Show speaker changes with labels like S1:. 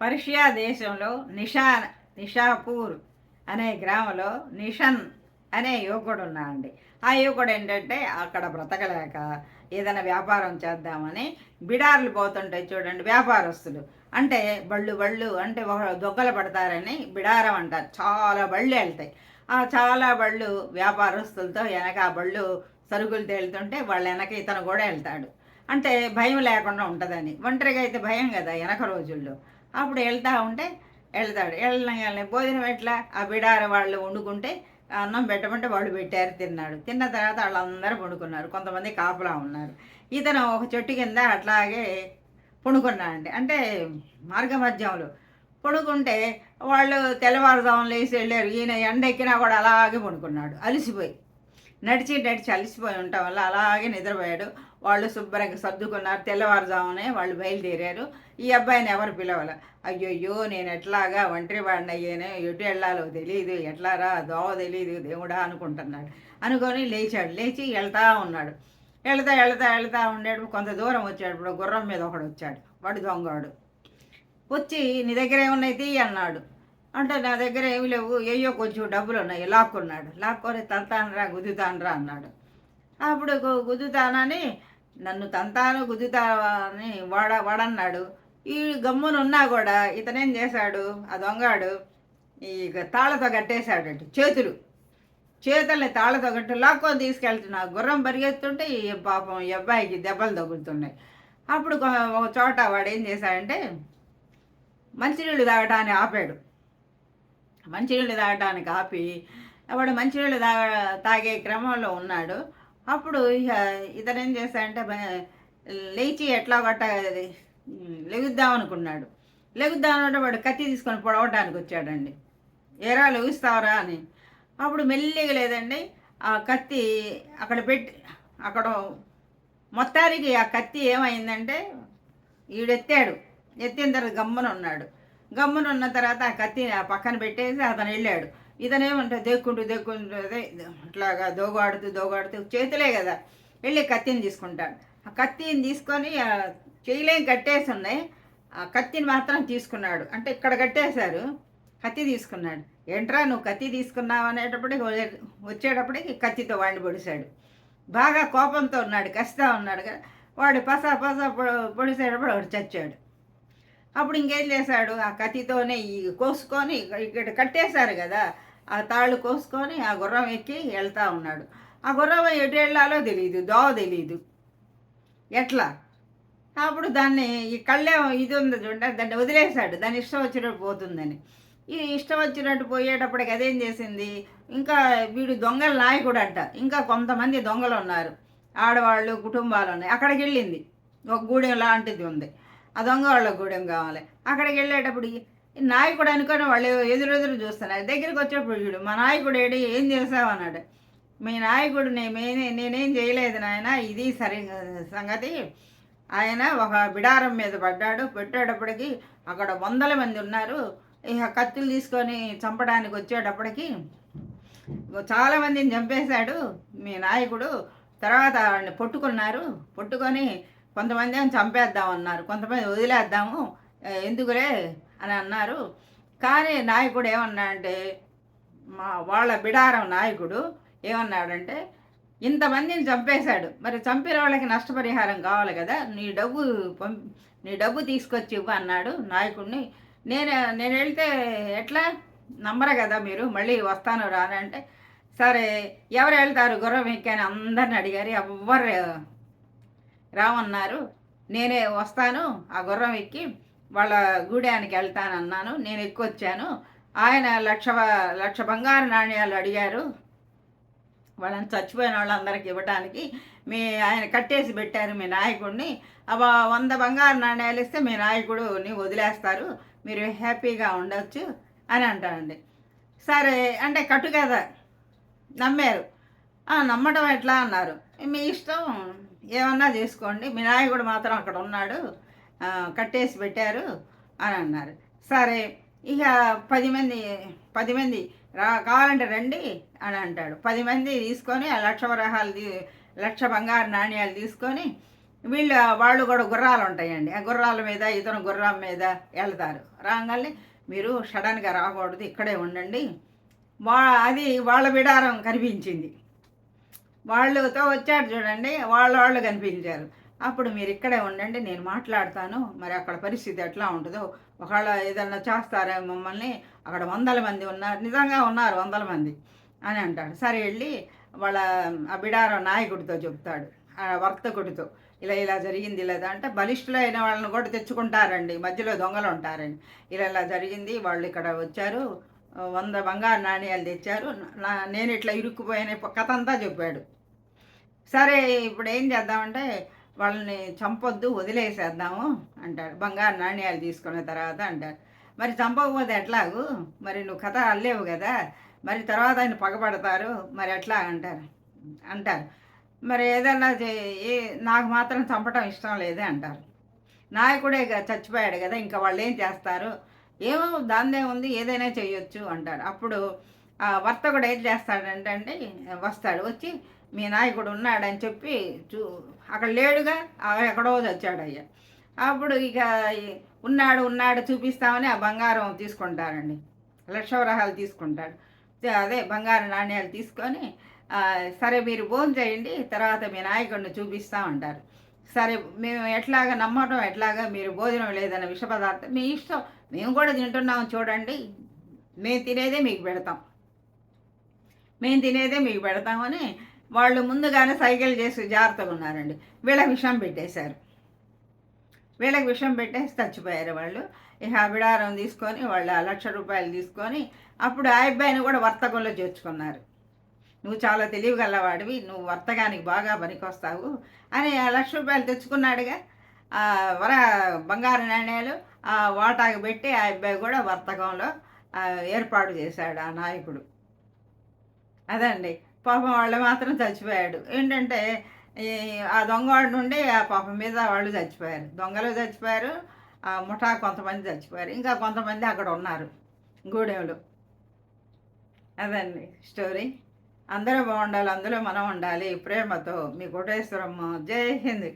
S1: Persia దేశంలో నిషా నిషాపూర్ అనే గ్రామంలో నిషన్ అనే యువకుడు ఉన్నాడండి. ఆ యువకుడు ఏంటంటే అక్కడ బ్రతకలేక ఏదైనా వ్యాపారం చేద్దామని బిడార్లు పోతుంటాయి చూడండి వ్యాపారస్తులు. అంటే బళ్ళు బళ్ళు అంటే ఒక దొంగలు పడతారని బిడారం అంటారు. చాలా బళ్ళు వెళ్తాయి. ఆ చాలా బళ్ళు వ్యాపారస్తులతో వెనక ఆ బళ్ళు సరుకులు తేలుతుంటే వాళ్ళ వెనక ఇతను కూడా వెళ్తాడు. అంటే భయం లేకుండా ఉంటుందని. ఒంటరిగా అయితే భయం కదా వెనక రోజుల్లో. అప్పుడు వెళ్తా ఉంటే వెళ్తాడు. వెళ్ళిన భోజనం ఎట్లా? ఆ బిడార వాళ్ళు వండుకుంటే అన్నం పెట్టమంటే వాళ్ళు పెట్టారు తిన్నాడు. తిన్న తర్వాత వాళ్ళందరూ పండుకున్నారు కొంతమంది కాపలా ఉన్నారు. ఇతను ఒక చెట్టు కింద అట్లాగే పండుకున్నాడండి. అంటే మార్గ మధ్యంలో పడుకుంటే వాళ్ళు తెల్లవారుజామున లేచి వెళ్ళారు. ఈయన ఎండ ఎక్కినా కూడా అలాగే పడుకున్నాడు. అలసిపోయి. నడిచి నడిచి అలసిపోయి ఉండటం వల్ల అలాగే నిద్రపోయాడు. వాళ్ళు శుభ్రంగా సర్దుకున్నారు. తెల్లవారుజామునే వాళ్ళు బయలుదేరారు. ఈ అబ్బాయిని ఎవరు పిలవాల. అయ్యయ్యో నేను ఎట్లాగా ఒంటరి వాడిని అయ్యాను ఎటు వెళ్ళాలో తెలియదు ఎట్లారా? దోవ తెలియదు దేవుడా అనుకుంటున్నాడు. అనుకొని లేచాడు. లేచి వెళ్తా ఉన్నాడు. వెళతా వెళతా వెళతా ఉండేటప్పుడు కొంత దూరం వచ్చేటప్పుడు గుర్రం మీద ఒకడు వచ్చాడు. వాడు దొంగవాడు. వచ్చి నీ దగ్గర ఏమున్నాయి? తీ అన్నాడు. అంటే నా దగ్గర ఏమి లేవు. ఏయో కొంచెం డబ్బులు ఉన్నాయి. లాక్కున్నాడు. లాక్కొని తంతానరా గుద్దుతానరా అన్నాడు. అప్పుడు గుదుతానని గుద్దుతానని నన్ను తంతాను గుద్దుతా అని వాడ వాడన్నాడు. ఈ గమ్మునున్నా కూడా ఇతనేం చేశాడు? ఆ దొంగాడు ఈ తాళతో కట్టేశాడు చేతులు. చేతుల్ని తాళతో కట్టి లాక్కొని తీసుకెళ్తున్నా. గుర్రం పరిగెత్తుంటే ఈ పాపం ఈ అబ్బాయికి దెబ్బలు తగులుతున్నాయి. అప్పుడు ఒక చోట వాడు ఏం చేశాడంటే మంచినీళ్ళు తాగటాన్ని ఆపాడు. మంచినీళ్ళు తాగటానికి ఆపి వాడు మంచినీళ్ళు తా తాగే క్రమంలో ఉన్నాడు. అప్పుడు ఇక ఇతను ఏం చేశాడంటే లేచి ఎట్లా గట్ట లెగుద్దాం అనుకున్నాడు. లెగుద్దాం అంటే వాడు కత్తి తీసుకొని పొడవటానికి వచ్చాడండి. ఏరా లెగుస్తావరా అని. అప్పుడు మెల్లిగా లేదండి ఆ కత్తి అక్కడ పెట్టి అక్కడ మొత్తానికి ఆ కత్తి ఏమైందంటే ఈడెత్తాడు. ఎత్తిన తర్వాత గమ్మున ఉన్నాడు. గమ్మున ఉన్న తర్వాత ఆ కత్తి ఆ పక్కన పెట్టేసి అతను వెళ్ళాడు. ఇతనేమంటే దెక్కుంటూ దెక్కుంటూ అదే అట్లాగా దోగాడుతూ దోగాడుతూ చేతులే కదా వెళ్ళి కత్తిని తీసుకుంటాడు. ఆ కత్తిని తీసుకొని చేయలేం కట్టేసి ఉన్నాయి ఆ కత్తిని మాత్రం తీసుకున్నాడు. అంటే ఇక్కడ కట్టేశారు కత్తి తీసుకున్నాడు. ఏంట్రా నువ్వు కత్తి తీసుకున్నావు అనేటప్పటికి వచ్చేటప్పటికి కత్తితో వాడిని పొడిశాడు. బాగా కోపంతో ఉన్నాడు కసితా ఉన్నాడు కదా వాడు పస పస పొడిసేటప్పుడు వాడు చచ్చాడు. అప్పుడు ఇంకేం చేశాడు? ఆ కత్తితోనే ఈ కోసుకొని ఇక్కడ కట్టేశారు కదా ఆ తాళ్ళు కోసుకొని ఆ గుర్రం ఎక్కి వెళ్తా ఉన్నాడు. ఆ గుర్రం ఎటు వెళ్ళాలో తెలియదు దోవ తెలియదు ఎట్లా? అప్పుడు దాన్ని ఈ కళ్ళే ఇది ఉంది చూడండి దాన్ని వదిలేశాడు. దాని ఇష్టం వచ్చినట్టు పోతుందని. ఈ ఇష్టం వచ్చినట్టు పోయేటప్పటికి అదేం చేసింది? ఇంకా వీడు దొంగల నాయకుడు అంట. ఇంకా కొంతమంది దొంగలు ఉన్నారు. ఆడవాళ్ళు కుటుంబాలు ఉన్నాయి. అక్కడికి వెళ్ళింది. ఒక గూడెం లాంటిది ఉంది. ఆ దొంగ వాళ్ళ గూడెం కావాలి. అక్కడికి వెళ్ళేటప్పుడు ఈ నాయకుడు అనుకొని వాళ్ళు ఎదురెదురు చూస్తున్నారు. దగ్గరికి వచ్చేప్పుడు చూడు మా నాయకుడు ఏడి ఏం చేసావు? అన్నాడు. మీ నాయకుడు నేనే నేనేం చేయలేదు నాయన ఇది సరి సంగతి. ఆయన ఒక బిడారం మీద పడ్డాడు. పెట్టేటప్పటికి అక్కడ వందల మంది ఉన్నారు. ఇక కత్తులు తీసుకొని చంపడానికి వచ్చేటప్పటికి చాలామందిని చంపేశాడు. మీ నాయకుడు తర్వాత వాడిని పట్టుకున్నారు. పట్టుకొని కొంతమంది ఏమో చంపేద్దాం అన్నారు కొంతమంది వదిలేద్దాము ఎందుకులే అని అన్నారు. కానీ నాయకుడు ఏమన్నాడంటే మా వాళ్ళ బిడారం నాయకుడు ఏమన్నాడంటే ఇంతమందిని చంపేశాడు మరి చంపిన వాళ్ళకి నష్టపరిహారం కావాలి కదా నీ డబ్బు పం నీ డబ్బు తీసుకొచ్చి ఇవ్వు అన్నాడు నాయకుడిని. నేను నేను వెళ్తే ఎట్లా? నమ్మరు కదా మీరు మళ్ళీ వస్తాను రానంటే సరే ఎవరు వెళ్తారు గుర్రం ఎక్కాను అందరిని అడిగారు ఎవ్వరు రామన్నారు నేనే వస్తాను ఆ గుర్రం ఎక్కి వాళ్ళ గూడానికి వెళ్తానన్నాను. నేను ఎక్కువచ్చాను ఆయన లక్ష లక్ష బంగారు నాణ్యాలు అడిగారు. వాళ్ళని చచ్చిపోయిన వాళ్ళందరికీ ఇవ్వటానికి మీ ఆయన కట్టేసి పెట్టారు మీ నాయకుడిని. అవ వంద బంగారు నాణ్యాలు ఇస్తే మీ నాయకుడుని వదిలేస్తారు. మీరు హ్యాపీగా ఉండొచ్చు అని అంటానండి. సరే అంటే కట్టు కదా నమ్మారు. నమ్మటం ఎట్లా అన్నారు. మీ ఇష్టం. ఏమన్నా చేసుకోండి. మీ నాయకుడు మాత్రం అక్కడ ఉన్నాడు. కట్టేసి పెట్టారు అని అన్నారు. సరే ఇక పది మంది పది మంది రా కావాలంటే రండి అని అంటాడు. పది మంది తీసుకొని ఆ లక్ష వరహాలు లక్ష బంగారు నాణ్యాలు తీసుకొని వీళ్ళు వాళ్ళు కూడా గుర్రాలు ఉంటాయండి. ఆ గుర్రాల మీద ఇతను గుర్రం మీద వెళ్తారు. రాగానే మీరు సడన్గా రాకూడదు. ఇక్కడే ఉండండి. వా అది వాళ్ళ విడారం కనిపించింది. వాళ్ళతో వచ్చారు చూడండి వాళ్ళ వాళ్ళు కనిపించారు. అప్పుడు మీరు ఇక్కడే ఉండండి నేను మాట్లాడతాను. మరి అక్కడ పరిస్థితి ఎట్లా ఉంటుందో. ఒకవేళ ఏదన్నా చేస్తారా మమ్మల్ని అక్కడ వందల మంది ఉన్నారు నిజంగా ఉన్నారు వందల మంది అని అంటాడు. సరే వెళ్ళి వాళ్ళ ఆ బిడారం నాయకుడితో చెప్తాడు ఆ వర్తకుడితో. ఇలా ఇలా జరిగింది ఇలా అంటే బలిష్ఠులైన వాళ్ళని కూడా తెచ్చుకుంటారండి మధ్యలో దొంగలు ఉంటారండి. ఇలా ఇలా జరిగింది వాళ్ళు ఇక్కడ వచ్చారు వంద బంగారు నాణ్యాలు తెచ్చారు. నా నేను ఇట్లా ఇరుక్కుపోయిన కథ అంతా చెప్పాడు. సరే ఇప్పుడు ఏం చేద్దామంటే వాళ్ళని చంపొద్దు వదిలేసేద్దాము అంటాడు. బంగారు నాణ్యాలు తీసుకున్న తర్వాత అంటారు మరి చంపకపోతే ఎట్లాగు? మరి నువ్వు కథ అల్లేవు కదా. మరి తర్వాత ఆయన పగబడతారు మరి ఎట్లా అంటారు? అంటారు. మరి ఏదన్నా ఏ నాకు మాత్రం చంపటం ఇష్టం లేదే అంటారు. నాయకుడే చచ్చిపోయాడు కదా ఇంకా వాళ్ళు ఏం చేస్తారు? ఏమో దాందే ఉంది ఏదైనా చేయొచ్చు అంటారు. అప్పుడు ఆ వర్తకుడు ఏం చేస్తాడంటే అండి వస్తాడు. వచ్చి మీ నాయకుడు ఉన్నాడని చెప్పి చూ అక్కడ లేడుగా ఎక్కడో చచ్చాడు అప్పుడు ఇక ఉన్నాడు ఉన్నాడు చూపిస్తామని ఆ బంగారం తీసుకుంటారండి. లక్షవరహాలు తీసుకుంటాడు అదే బంగారు నాణ్యాలు తీసుకొని సరే మీరు భోజనం చేయండి తర్వాత మీ నాయకుడిని చూపిస్తా ఉంటారు సరే మేము ఎట్లాగా నమ్మటం ఎట్లాగా మీరు భోజనం లేదన్న విష పదార్థం మీ ఇష్టం మేము కూడా తింటున్నాం చూడండి. మేము తినేదే మీకు పెడతాం. మేము తినేదే మీకు పెడతామని వాళ్ళు ముందుగానే సైకిల్ చేసి జాగ్రత్తగా ఉన్నారండి. వీళ్ళకి విషం పెట్టేశారు. వీళ్ళకి విషం పెట్టేసి చచ్చిపోయారు వాళ్ళు. ఇక విడారం తీసుకొని వాళ్ళు లక్ష రూపాయలు తీసుకొని అప్పుడు ఆ అబ్బాయిని కూడా వర్తకంలో చేర్చుకున్నారు. నువ్వు చాలా తెలివిగలవాడివి నువ్వు వర్తకానికి బాగా పనికొస్తావు అని ఆ లక్ష రూపాయలు తెచ్చుకున్నాడుగా. వర బంగారు నాణ్యాలు ఆ వాటాకు పెట్టి ఆ అబ్బాయి కూడా వర్తకంలో ఏర్పాటు చేశాడు ఆ నాయకుడు. అదండి. పాపం వాళ్ళు మాత్రం చచ్చిపోయాడు. ఏంటంటే ఆ దొంగవాడి నుండి ఆ పాపం మీద వాళ్ళు చచ్చిపోయారు. దొంగలు చచ్చిపోయారు ఆ ముఠా కొంతమంది చచ్చిపోయారు. ఇంకా కొంతమంది అక్కడ ఉన్నారు గూడెంలో. అదండి స్టోరీ. అందరూ బాగుండాలి అందులో మనం ఉండాలి. ప్రేమతో మీ కోటేశ్వరమ్మ. జై హింద్.